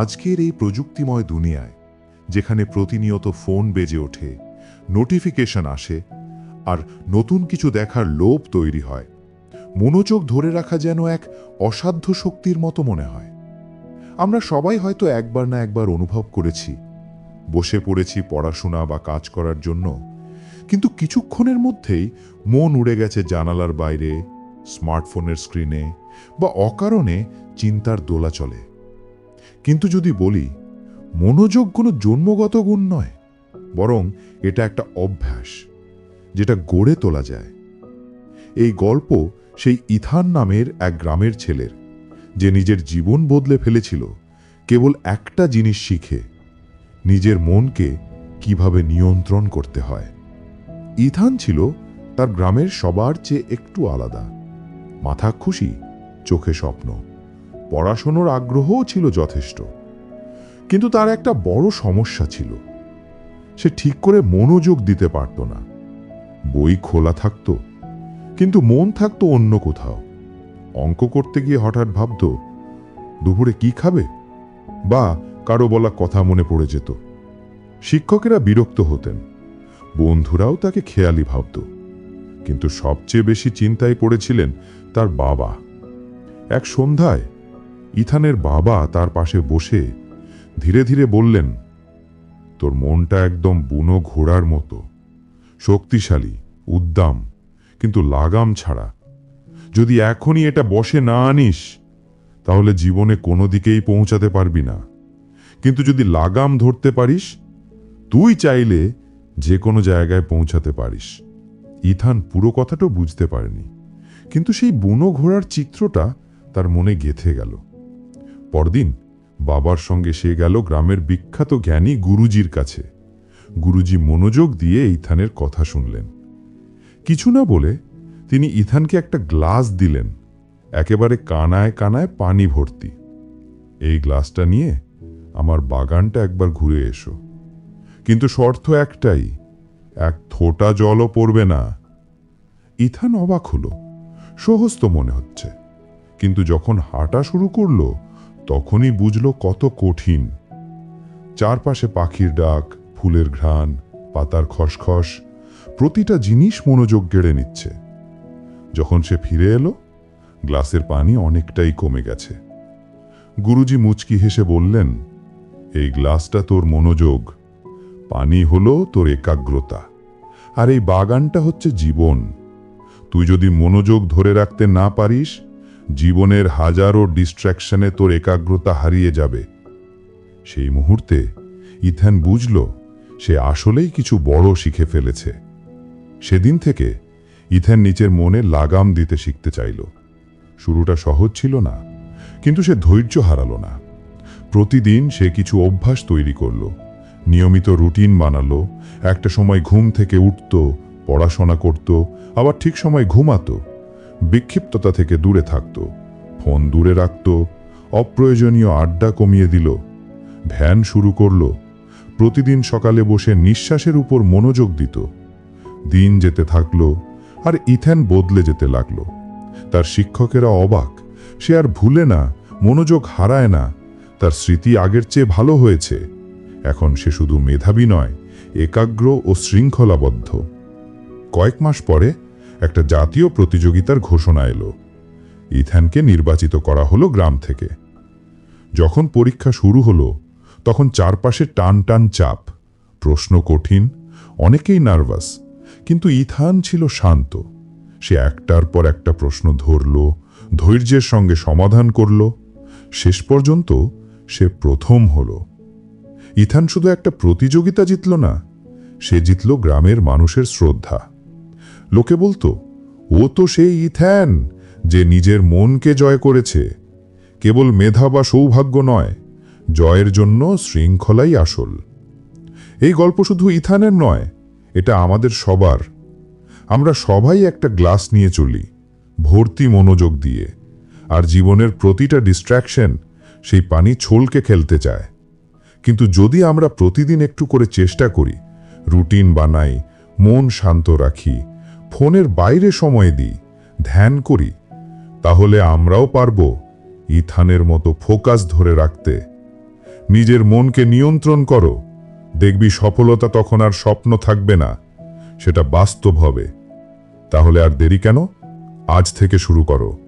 আজকের এই প্রযুক্তিময় দুনিয়ায়, যেখানে প্রতিনিয়ত ফোন বেজে ওঠে, নোটিফিকেশন আসে, আর নতুন কিছু দেখার লোভ তৈরি হয়, মনোযোগ ধরে রাখা যেন এক অসাধ্য শক্তির মতো মনে হয়। আমরা সবাই হয়তো একবার না একবার অনুভব করেছি, বসে পড়েছি পড়াশোনা বা কাজ করার জন্য, কিন্তু কিছুক্ষণের মধ্যেই মন উড়ে গেছে জানালার বাইরে, স্মার্টফোনের স্ক্রিনে বা অকারণে চিন্তার দোলা চলে কিন্তু যদি বলি, মনোযোগ কোনো জন্মগত গুণ নয়, বরং এটা একটা অভ্যাস, যেটা গড়ে তোলা যায়। এই গল্প সেই ইথান নামের এক গ্রামের ছেলের, যে নিজের জীবন বদলে ফেলেছিল, কেবল একটা জিনিস শিখে, নিজের মনকে কীভাবে নিয়ন্ত্রণ করতে হয়। ইথান ছিল তার গ্রামের সবার চেয়ে একটু আলাদা, মাথা খুশি, চোখে স্বপ্ন। পড়াশোনার আগ্রহও ছিল যথেষ্ট। কিন্তু তার একটা বড় সমস্যা ছিল। সে ঠিক করে মনোযোগ দিতে পারত না। বই খোলা থাকত, কিন্তু মন থাকত অন্য কোথাও। অঙ্ক করতে গিয়ে হঠাৎ ভাবত, দুপুরে কি খাবে? বা কারও বলা কথা মনে পড়ে যেত। শিক্ষকেরা বিরক্ত হতেন। বন্ধুরাও তাকে খেয়ালি ভাবত। কিন্তু সবচেয়ে বেশি চিন্তায় পড়েছিলেন তার বাবা। এক সন্ধ্যায় ইথানের বাবা তার পাশে বসে ধীরে ধীরে বললেন, তোর মনটা একদম বুনো ঘোড়ার মতো। শক্তিশালী, উদ্দাম, কিন্তু লাগাম ছাড়া। যদি এখনই এটা বসে না আনিস, তাহলে জীবনে কোনো দিকেই পৌঁছাতে পারবি না। কিন্তু যদি লাগাম ধরতে পারিস, তুই চাইলে যে কোনো জায়গায় পৌঁছাতে পারিস। ইথান পুরো কথাটাও বুঝতে পারেনি, কিন্তু সেই বুনো ঘোড়ার চিত্রটা তার মনে গেথে গেল। পরদিন বাবার সঙ্গে সে গেল গ্রামের বিখ্যাত জ্ঞানী গুরুজির কাছে। গুরুজি মনোযোগ দিয়ে ইথানের কথা শুনলেন। কিছু না বলে তিনি ইথানকে একটা গ্লাস দিলেন, একেবারে কানায় কানায় পানি ভর্তি। এই গ্লাসটা নিয়ে আমার বাগানটা একবার ঘুরে এসো। কিন্তু শর্ত একটাই, এক থোটা জলও পড়বে না। ইথান অবাক হলো সহজ তো মনে হচ্ছে। কিন্তু যখন হাঁটা শুরু করল তখনই বুঝলো কত কঠিন। চারপাশে পাখির ডাক, ফুলের ঘ্রাণ, পাতার খসখস, প্রতিটা জিনিস মনোযোগ গেড়ে নিচ্ছে। যখন সে ফিরে এলো, গ্লাসের পানি অনেকটাই কমে গেছে। গুরুজি মুচকি হেসে বললেন, এই গ্লাসটা তোর মনোযোগ, পানি হলো তোর একাগ্রতা, আর এই বাগানটা হচ্ছে জীবন। তুই যদি মনোযোগ ধরে রাখতে না পারিস জীবনের হাজারো ডিস্ট্র্যাকশনে তোর একাগ্রতা হারিয়ে যাবে। সেই মুহূর্তে ইথান বুঝল, সে আসলেই কিছু বড় শিখে ফেলেছে। সেদিন থেকে ইথান নিচের মনে লাগাম দিতে শিখতে চাইল। শুরুটা সহজ ছিল না, কিন্তু সে ধৈর্য হারালো না। প্রতিদিন সে কিছু অভ্যাস তৈরি করল, নিয়মিত রুটিন বানালো, একটা সময় ঘুম থেকে উঠত, পড়াশোনা করত, আবার ঠিক সময় ঘুমাতো। বিক্ষিপ্ততা থেকে দূরে থাকত, ফোন দূরে রাখত, অপ্রয়োজনীয় আড্ডা কমিয়ে দিল, ভ্যান শুরু করল, প্রতিদিন সকালে বসে নিঃশ্বাসের উপর মনোযোগ দিত, দিন যেতে থাকল, আর ইথ্যান বদলে যেতে লাগল। তার শিক্ষকেরা অবাক, সে আর ভুলে না, মনোযোগ হারায় না, তার স্মৃতি আগের চেয়ে ভালো হয়েছে, এখন সে শুধু মেধাবী নয়, একাগ্র ও শৃঙ্খলাবদ্ধ। কয়েক মাস পরে একটা জাতীয় প্রতিযোগিতার ঘোষণা এলো। ইথ্যানকে নির্বাচিত করা হলো গ্রাম থেকে। যখন পরীক্ষা শুরু হলো, তখন চারপাশে টান টান চাপ, প্রশ্ন কঠিন, অনেকেই নার্ভাস, কিন্তু ইথান ছিল শান্ত। সে একটার পর একটা প্রশ্ন ধরল, ধৈর্যের সঙ্গে সমাধান করল, শেষ পর্যন্ত সে প্রথম হল। ইথান শুধু একটা প্রতিযোগিতা জিতল না, সে জিতল গ্রামের মানুষের শ্রদ্ধা। লোকে বলতো, ও তো সেই ইথ্যান যে নিজের মনকে জয় করেছে। কেবল মেধা বা সৌভাগ্য নয়, জয়ের জন্য শৃঙ্খলাই আসল। এই গল্প শুধু ইথানের নয়, এটা আমাদের সবার। আমরা সবাই একটা গ্লাস নিয়ে চলি, ভর্তি মনোযোগ দিয়ে, আর জীবনের প্রতিটা ডিস্ট্র্যাকশন সেই পানি ছোলকে খেলতে চায়। কিন্তু যদি আমরা প্রতিদিন একটু করে চেষ্টা করি, রুটিন বানাই, মন শান্ত রাখি ফোনের বাইরে সময় দিই, ধ্যান করি, তাহলে আমরাও পারব ইথানের মতো ফোকাস ধরে রাখতে। নিজের মনকে নিয়ন্ত্রণ করো, দেখবি সফলতা তখন আর স্বপ্ন থাকবে না, সেটা বাস্তব হবে। তাহলে আর দেরি কেন? আজ থেকে শুরু করো।